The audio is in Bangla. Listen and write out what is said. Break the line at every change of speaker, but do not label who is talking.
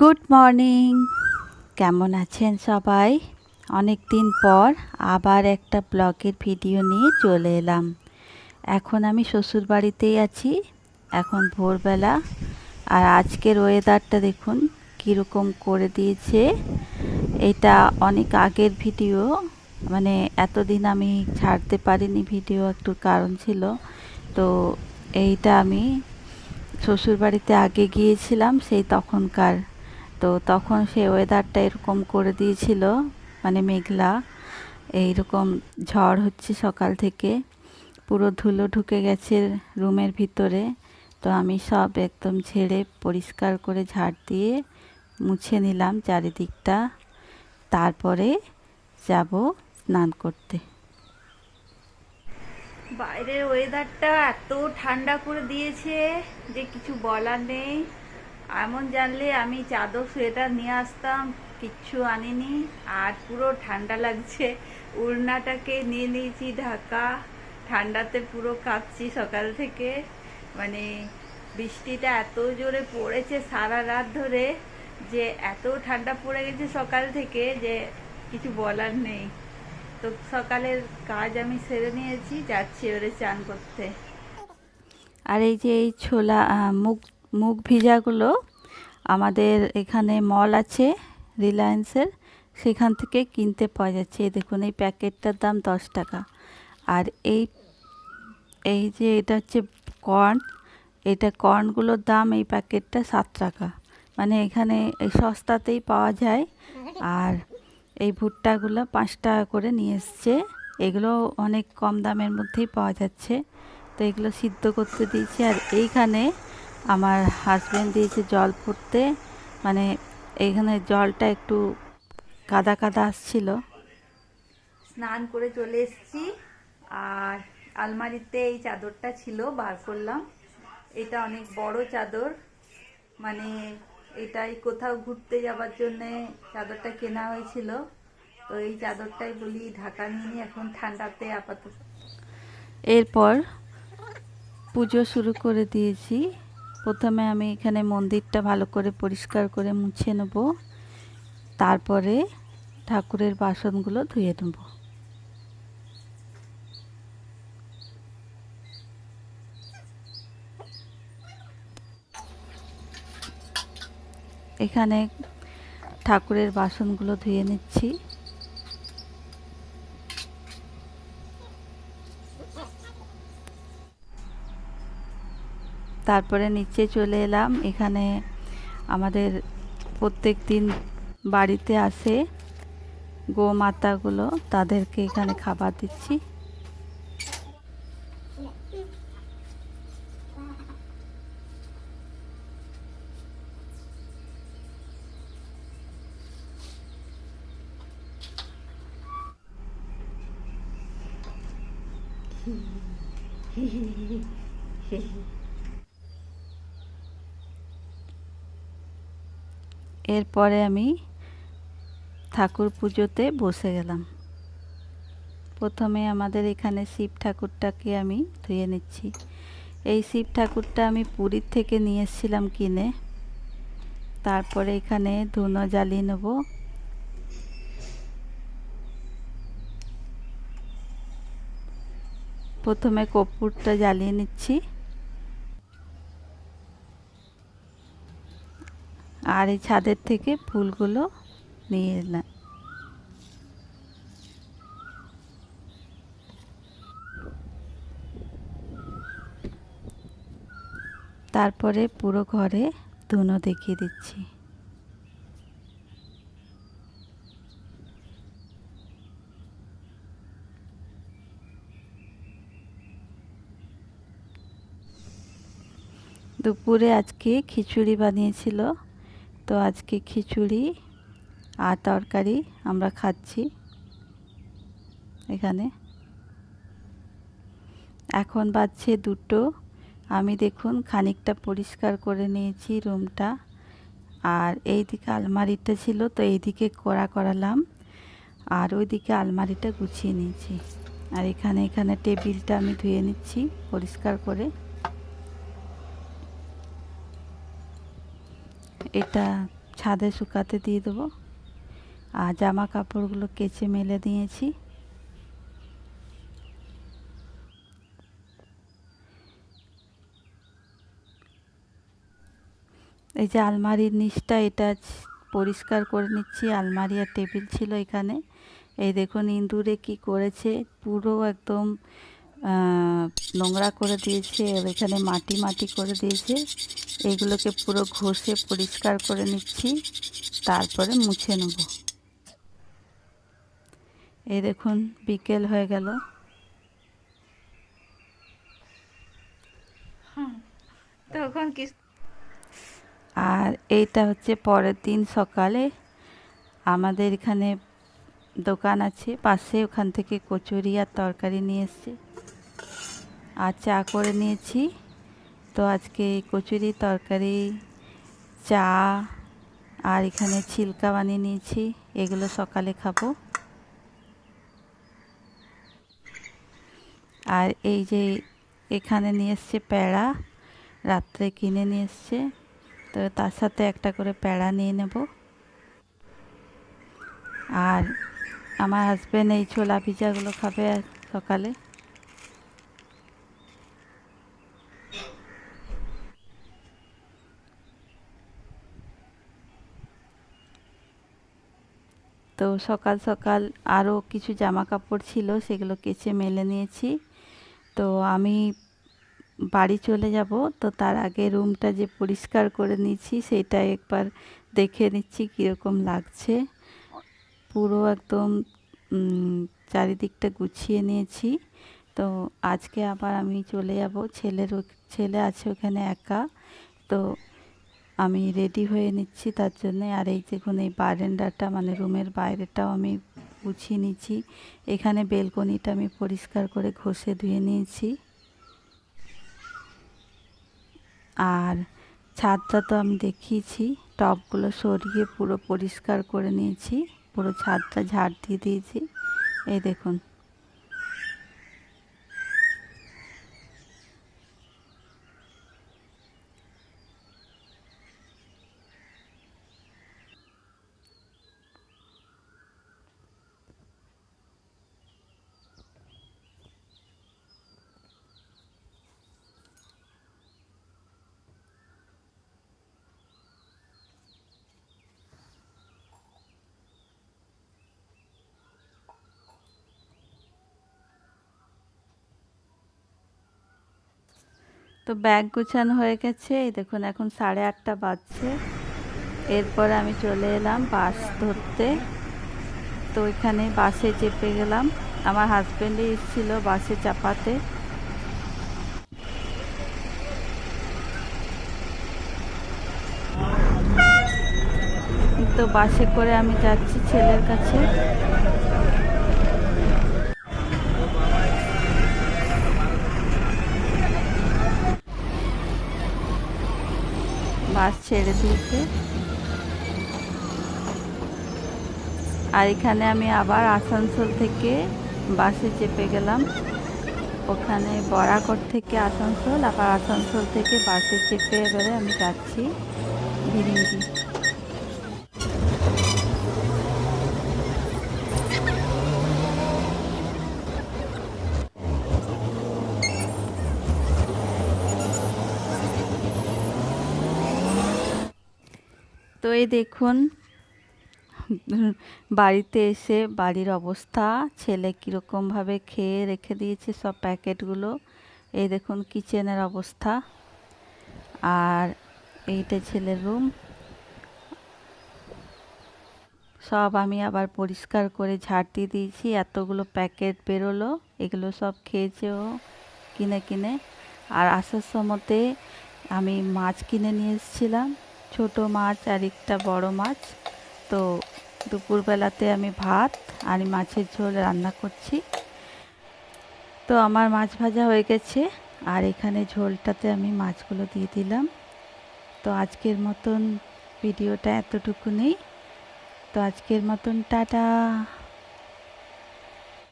গুড মর্নিং কেমন আছেন সবাই? অনেক দিন পর আবার একটা ব্লগের ভিডিও নিয়ে চলে এলাম। এখন আমি শ্বশুর বাড়িতেই আছি। এখন ভোরবেলা। আর আজকের ওয়েদারটা দেখুন, কীরকম করে দিয়েছে। এটা অনেক আগের ভিডিও। মানে এতদিন আমি ছাড়তে পারিনি ভিডিও, একটু কারণ ছিল। তো এইটা আমি শ্বশুর বাড়িতে আগে গিয়েছিলাম, সেই তখনকার তো তখন সে ওয়েদারটা এরকম করে দিয়েছিল মানে মেঘলা, এইরকম ঝড় হচ্ছে সকাল থেকে, পুরো ধুলো ঢুকে গেছে রুমের ভিতরে, তো আমি সব একদম ঝেড়ে পরিষ্কার করে ঝাড় দিয়ে মুছে নিলাম চারিদিকটা, তারপরে যাব স্নান করতে। বাইরের ওয়েদারটা এত ঠান্ডা করে দিয়েছে যে কিছু বলার নেই। এমন জানলে আমি চাদর, সোয়েটার নিয়ে আসতাম, কিচ্ছু আনিনি, আর পুরো ঠান্ডা লাগছে। উড়নাটাকে নিয়ে নিয়েছি ঢাকা, ঠান্ডাতে পুরো কাঁপছি সকাল থেকে। মানে বৃষ্টিটা এত জোরে পড়েছে সারা রাত ধরে যে এত ঠান্ডা পড়ে গেছে সকাল থেকে যে কিছু বলার নেই। তো সকালের কাজ আমি সেরে নিয়েছি, যাচ্ছি এবারে চান করতে। আর এই যে এই ছোলা মুগ মুগ ভিজাগুলো আমাদের এখানে মল আছে, রিলায়েন্সের। সেখান থেকে কিনতে পাওয়া যাচ্ছে। দেখুন, এই প্যাকেটটার দাম দশ টাকা। আর এই এই যে এটা হচ্ছে কর্ন, এটা কর্নগুলোর দাম এই প্যাকেটটা সাত টাকা। মানে এখানে এই সস্তাতেই পাওয়া যায়। আর এই ভুট্টাগুলো পাঁচ টাকা করে নিয়ে এসছে। এগুলো অনেক কম দামের মধ্যেই পাওয়া যাচ্ছে। তো এগুলো সিদ্ধ করতে দিয়েছি। আর এইখানে আমার হাজব্যান্ড দিয়েছে জল ফুটতে মানে এইখানে জলটা একটু কাদা কাদা আসছিল। স্নান করে চলে এসেছি। আর আলমারিতে এই চাদরটা ছিল বার করলাম। এটা অনেক বড় চাদর। মানে এটাই কোথাও ঘুরতে যাবার জন্যে চাদরটা কেনা হয়েছিল। তো এই চাদরটাই বলি ঢাকা নিয়ে এখন ঠান্ডাতে আপাতত। এরপর পুজো শুরু করে দিয়েছি। প্রথমে আমি এখানে মন্দিরটা ভালো করে পরিষ্কার করে মুছে নেব। তারপরে ঠাকুরের বাসনগুলো ধুয়ে নেব। এখানে ঠাকুরের বাসনগুলো ধুয়ে নিচ্ছি। তারপরে নিচে চলে এলাম। এখানে আমাদের প্রত্যেক দিন বাড়িতে আসে গোমাতাগুলো। তাদেরকে এখানে খাবার দিচ্ছি। এরপরে আমি ঠাকুর পুজোতে বসে গেলাম। প্রথমে আমাদের এখানে শিব ঠাকুরটাকে আমি ধুয়ে নিচ্ছি। এই শিব ঠাকুরটা আমি পুরীর থেকে নিয়ে এসেছিলাম কিনে। তারপরে এখানে ধুনো জ্বালিয়ে নেব। প্রথমে কর্পূরটা জ্বালিয়ে নিচ্ছি। আর এই ছাদের থেকে ফুলগুলো নিয়ে এলাম। তারপরে পুরো ঘরে ধুনো দেখিয়ে দিচ্ছি। দুপুরে আজকে খিচুড়ি বানিয়েছিল তো আজকে খিচুড়ি আর তরকারি আমরা খাচ্ছি এখানে। এখন বাজছে দুটো। আমি দেখুন খানিকটা পরিষ্কার করে নিয়েছি রুমটা। আর এই দিকে আলমারিটা ছিল তো এইদিকে করা করালাম। আর ওইদিকে আলমারিটা গুছিয়ে নিয়েছি। আর এখানে এখানে টেবিলটা আমি ধুয়ে নিচ্ছি পরিষ্কার করে। এটা ছাদে শুকাতে দিয়ে দেবো। আর জামা কাপড়গুলো কেচে মেলে দিয়েছি। এই যে আলমারির নিচটা, এটা পরিষ্কার করে নিচ্ছি। আলমারি আর টেবিল ছিল এখানে। এই দেখুন, ইঁদুরে কি করেছে। পুরো একদম নোংরা করে দিয়েছে এখানে মাটি মাটি করে দিয়েছে। এগুলোকে পুরো ঘষে পরিষ্কার করে নিচ্ছি তারপরে মুছে নেব। এই দেখুন বিকেল হয়ে গেল। তখন কি? আর এইটা হচ্ছে পরের দিন সকালে। আমাদের এখানে দোকান আছে পাশে ওখান থেকে কচুরি আর তরকারি নিয়ে এসছে। আর চা করে নিয়েছি। তো আজকে কচুরি তরকারি, চা আর এখানে ছিলকা বানিয়ে নিয়েছি। এগুলো সকালে খাব। আর এই যে এখানে নিয়ে এসছে প্যাড়া রাত্রে কিনে নিয়ে এসছে। তো তার সাথে একটা করে প্যাড়া নিয়ে নেব। আর আমার হাজব্যান্ড এই ছোলা পিজাগুলো খাবে সকালে। তো সকাল সকাল আরও কিছু জামা কাপড় ছিল, সেগুলো কেচে মেলে নিয়েছি। তো আমি বাড়ি চলে যাব, তো তার আগে রুমটা যে পরিষ্কার করে নিয়েছি সেটা একবার দেখে নিচ্ছি কীরকম লাগছে। পুরো একদম চারিদিকটা গুছিয়ে নিয়েছি। তো আজকে আবার আমি চলে যাব, ছেলের ছেলে আছে ওখানে একা। তো আমি রেডি হয়ে নিচ্ছি, তার জন্যে আর এই দেখুন, এই বারেন্ডাটা মানে রুমের বাইরেটাও আমি গুছিয়ে নিচ্ছি। এখানে বেলকনিটা আমি পরিষ্কার করে ঘষে ধুয়ে নিয়েছি। আর ছাদটা তো আমি দেখিয়েছি টবগুলো সরিয়ে পুরো পরিষ্কার করে নিয়েছি, পুরো ছাদটা ঝাড় দিয়ে দিয়েছি। এই দেখুন তো ব্যাগ গুছানো হয়ে গেছে। এই দেখুন, এখন সাড়ে আটটা বাজছে। এরপর আমি চলে এলাম বাস ধরতে। তো ওইখানে বাসে চেপে গেলাম। আমার হাজব্যান্ডই এসেছিল বাসে চাপাতে। তো বাসে করে আমি যাচ্ছি ছেলের কাছে। বাস ছেড়ে দিয়েছে। আর এখানে আমি আবার আসানসোল থেকে বাসে চেপে গেলাম। ওখানে বরাকর থেকে আসানসোল, আবার আসানসোল থেকে বাসে চেপে এবারে আমি যাচ্ছি। ভিরিঙ্গি তো এই দেখুন, বাড়িতে এসে বাড়ির অবস্থা, ছেলে কীরকমভাবে খেয়ে রেখে দিয়েছে সব প্যাকেটগুলো। এই দেখুন কিচেনের অবস্থা। আর এইটা ছেলের রুম। সব আমি আবার পরিষ্কার করে ঝাড় দিয়ে দিয়েছি, এতগুলো প্যাকেট বেরোলো, এগুলো সব খেয়েছে ও কিনে কিনে। আর আসার সময়তে আমি মাছ কিনে নিয়ে এসেছিলাম। ছোট মাছ আর একটা বড় মাছ। তো দুপুরবেলাতে আমি ভাত আর মাছের ঝোল রান্না করছি। তো আমার মাছ ভাজা হয়ে গেছে আর এখানে ঝোলটাতে আমি মাছগুলো দিয়ে দিলাম। তো আজকের মতন ভিডিওটা এতটুকু নেই। তো আজকের মতন টাটা।